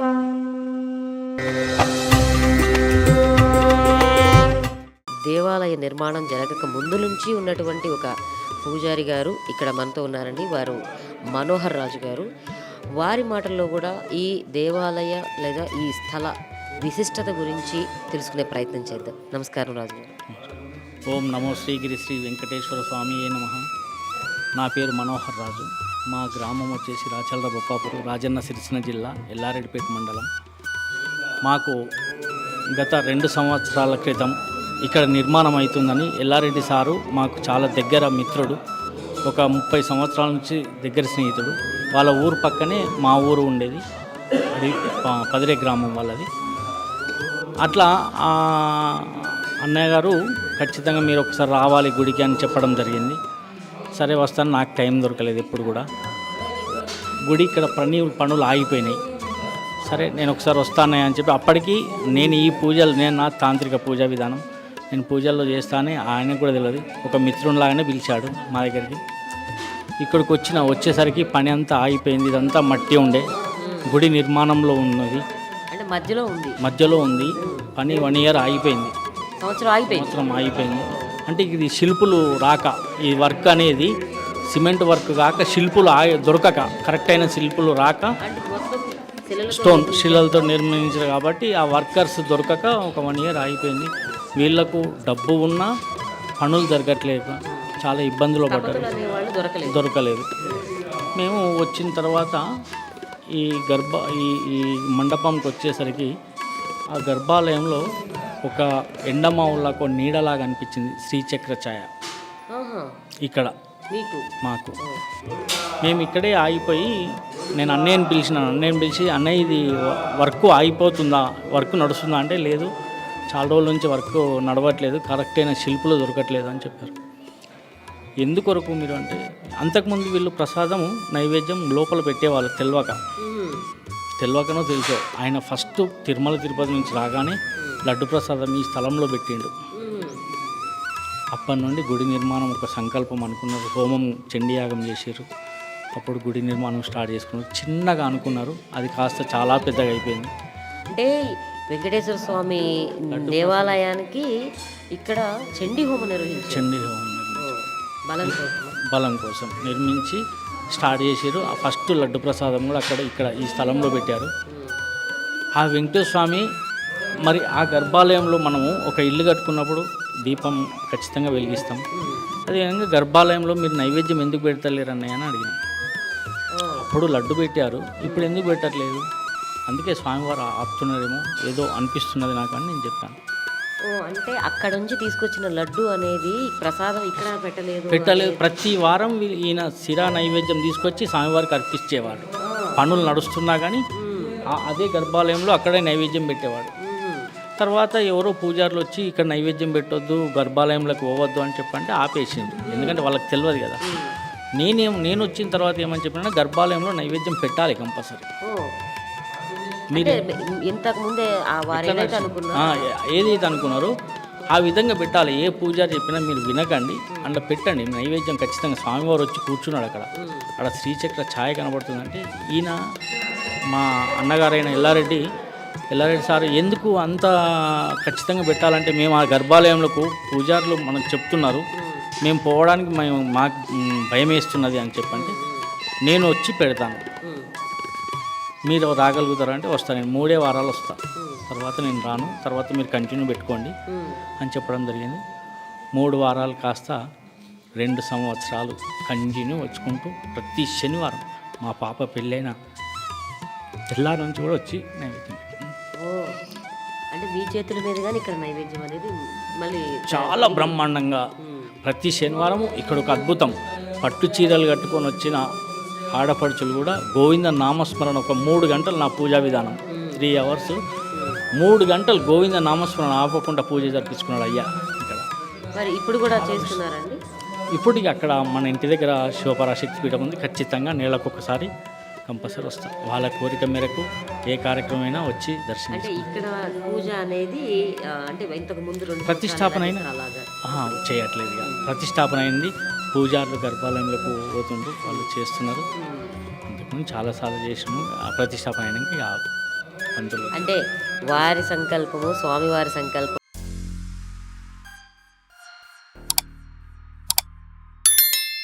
దేవాలయ నిర్మాణం జరగక ముందు నుంచి ఉన్నటువంటి ఒక పూజారి గారు ఇక్కడ మనతో ఉన్నారండి. వారు మనోహర్ రాజు గారు. వారి మాటల్లో కూడా ఈ దేవాలయ లేదా ఈ స్థల విశిష్టత గురించి తెలుసుకునే ప్రయత్నం చేద్దాం. నమస్కారం రాజు గారు. ఓం నమో శ్రీగిరి శ్రీ వెంకటేశ్వర స్వామి నమ. నా పేరు మనోహర్ రాజు. మా గ్రామం వచ్చేసి రాచల్ర బొప్పాపురు రాజన్న సిరిసిన జిల్లా ఎల్లారెడ్డిపేట మండలం. మాకు గత రెండు సంవత్సరాల క్రితం ఇక్కడ నిర్మాణం అవుతుందని ఎల్లారెడ్డి సారు మాకు చాలా దగ్గర మిత్రుడు ఒక ముప్పై సంవత్సరాల నుంచి దగ్గర స్నేహితుడు. వాళ్ళ ఊరు పక్కనే మా ఊరు ఉండేది. అది పదిరే గ్రామం వాళ్ళది. అట్లా అన్నయ్య గారు ఖచ్చితంగా మీరు ఒకసారి రావాలి గుడికి అని చెప్పడం జరిగింది. సరే వస్తాను నాకు టైం దొరకలేదు ఎప్పుడు కూడా. గుడి ఇక్కడ పని పనులు ఆగిపోయినాయి. సరే నేను ఒకసారి వస్తానయ్య అని చెప్పి అప్పటికి నేను ఈ పూజలు నేను నా తాంత్రిక పూజా విధానం. నేను పూజల్లో చేస్తానని ఆయనకు కూడా తెలియదు. ఒక మిత్రునిలాగానే పిలిచాడు మా దగ్గరికి. ఇక్కడికి వచ్చిన వచ్చేసరికి పని అంతా ఆగిపోయింది. ఇదంతా మట్టి ఉండే. గుడి నిర్మాణంలో ఉన్నది. అంటే మధ్యలో ఉంది. మధ్యలో ఉంది. పని వన్ ఇయర్ ఆగిపోయింది. సంవత్సరం ఆగిపోయింది. సంవత్సరం ఆగిపోయింది. అంటే ఇది శిల్పులు రాక ఈ వర్క్ అనేది సిమెంట్ వర్క్ కాక శిల్పులు ఆగి దొరకక కరెక్ట్ అయిన శిల్పులు రాక స్టోన్ శిలలతో నిర్మించారు కాబట్టి ఆ వర్కర్స్ దొరకక ఒక వన్ ఇయర్ ఆగిపోయింది. వీళ్ళకు డబ్బు ఉన్నా పనులు జరగట్లేదు. చాలా ఇబ్బందులు పడ్డారు. దొరకలేదు. మేము వచ్చిన తర్వాత ఈ గర్భ ఈ ఈ మండపంకి వచ్చేసరికి ఆ గర్భాలయంలో ఒక ఎండమావులకు నీడలాగా అనిపించింది శ్రీచక్ర ఛాయ ఇక్కడ. మీకు. మేము ఇక్కడే ఆగిపోయి నేను అన్నయ్యని పిలిచినాను. అన్నయ్యని పిలిచి అన్నయ్య ఇది వర్క్ ఆగిపోతుందా? వర్క్ నడుస్తుందా? అంటే లేదు. చాలా రోజుల నుంచి వర్క్ నడవట్లేదు. కరెక్ట్ అయిన శిల్పులు దొరకట్లేదు అని చెప్పారు. ఎందుకొరకు మీరు అంటే అంతకుముందు వీళ్ళు ప్రసాదం నైవేద్యం లోపల పెట్టేవాళ్ళు తెలియక ఉమ్, తెలియకనో తెలుసో. ఆయన ఫస్ట్ తిరుమల తిరుపతి నుంచి రాగానే లడ్డు ప్రసాదం ఈ స్థలంలో పెట్టిండు. అప్పటి నుండి గుడి నిర్మాణం ఒక సంకల్పం అనుకున్నారు. హోమం చండీయాగం చేసారు అప్పుడు గుడి నిర్మాణం స్టార్ట్ చేసుకున్నారు. చిన్నగా అనుకున్నారు. అది కాస్త చాలా పెద్దగా అయిపోయింది. అంటే వెంకటేశ్వర స్వామి దేవాలయానికి ఇక్కడ చండీ హోమం నిర్వహించారు. చండీ హోమం బలం కోసమా? బలం కోసం నిర్మించి స్టార్ట్ చేసారు ఆ ఫస్ట్ లడ్డు ప్రసాదం కూడా అక్కడ ఇక్కడ ఈ స్థలంలో పెట్టారు. ఆ వెంకటేశ్వర స్వామి మరి ఆ గర్భాలయంలో మనము ఒక ఇల్లు కట్టుకున్నప్పుడు దీపం ఖచ్చితంగా వెలిగిస్తాం. అదేవిధంగా గర్భాలయంలో మీరు నైవేద్యం ఎందుకు పెడతలేరు అన్నయ్య అని అడిగాను. అప్పుడు లడ్డు పెట్టారు. ఇప్పుడు ఎందుకు పెట్టట్లేదు? అందుకే స్వామివారు ఆపుతున్నారేమో ఏదో అనిపిస్తున్నది నాకు అని నేను చెప్పాను ఓ, అంటే అక్కడ నుంచి తీసుకొచ్చిన లడ్డు అనేది ప్రసాదం ఇక్కడ పెట్టలేదు పెట్టలేదు. ప్రతి వారం వీ- ఈయన సిరా నైవేద్యం తీసుకొచ్చి స్వామివారికి అర్పించేవాడు పనులు నడుస్తున్నా కానీ ఆ- అదే గర్భాలయంలో అక్కడే నైవేద్యం పెట్టేవాడు. తర్వాత ఎవరో పూజారులు వచ్చి ఇక్కడ నైవేద్యం పెట్టొద్దు గర్భాలయంలోకి పోవద్దు అని చెప్పంటే ఆపేసింది ఎందుకంటే వాళ్ళకి తెలియదు కదా. నేనేం నేను వచ్చిన తర్వాత ఏమని చెప్పినా గర్భాలయంలో నైవేద్యం పెట్టాలి కంపల్సరీ. ఓ. అంటే ఇంతకు ముందే ఆ వారు ఏదైతే అనుకున్నా ఆ, ఏదైతే అనుకున్నారో ఆ విధంగా పెట్టాలి. ఏ పూజారి చెప్పినా మీరు వినకండి. అందులో పెట్టండి. నైవేద్యం ఖచ్చితంగా స్వామివారు వచ్చి కూర్చున్నాడు అక్కడ. అక్కడ శ్రీచక్ర ఛాయ కనబడుతుందంటే ఈయన మా అన్నగారైన ఎల్లారెడ్డి ఎల్లారెడ్డి సార్ ఎందుకు అంత ఖచ్చితంగా పెట్టాలంటే మేము ఆ గర్భాలయంలోకి పూజారులు మనకు చెప్తున్నారు. మేము పోవడానికి మేము మాకు భయం వేస్తున్నది అని చెప్పంటే నేను వచ్చి పెడతాను. మీరు రాగలుగుతారా అంటే వస్తాను నేను మూడే వారాలు వస్తాను తర్వాత నేను రాను తర్వాత మీరు కంటిన్యూ పెట్టుకోండి అని చెప్పడం జరిగింది. మూడు వారాలు కాస్త రెండు సంవత్సరాలు కంటిన్యూ వచ్చుకుంటూ ప్రతి శనివారం మా పాప పెళ్ళైన తెల్లారి నుంచి కూడా వచ్చి నేను ఓ. అంటే మీ చేతుల మీదుగానే ఇక్కడ నైవేద్యం అనేది మళ్ళీ చాలా బ్రహ్మాండంగా. ప్రతి శనివారం ఇక్కడ ఒక అద్భుతం. పట్టు చీరలు కట్టుకొని వచ్చిన ఆడపడుచులు కూడా గోవింద నామస్మరణ ఒక మూడు గంటలు నా పూజా విధానం. Three hours. మూడు గంటలు గోవింద నామస్మరణ ఆపకుండా పూజ జరిపించుకున్నాడు అయ్యా ఇక్కడ. మరి ఇప్పుడు కూడా చేస్తున్నారండి? ఇప్పటికి అక్కడ మన ఇంటి దగ్గర శివపరాశక్తి పీఠం ఉంది. ఖచ్చితంగా నెలకు ఒకసారి కంపల్సరీ వస్తాం వాళ్ళ కోరిక మేరకు ఏ కార్యక్రమం అయినా వచ్చి దర్శనం అంటే ఇక్కడ పూజ అనేది అంటే ఇంతకు ముందు ప్రతిష్టాపన అయిన చేయట్లేదు ప్రతిష్టాపన అయింది. పూజారులు గర్భాలయంలోకి పోతుండ్రు. వాళ్ళు చేస్తున్నారు. అంతకుముందు చాలాసార్లు చేసినాము. ఆ ప్రతిష్టాపన అయినాక పంతులు అంటే వారి సంకల్పము స్వామివారి సంకల్పం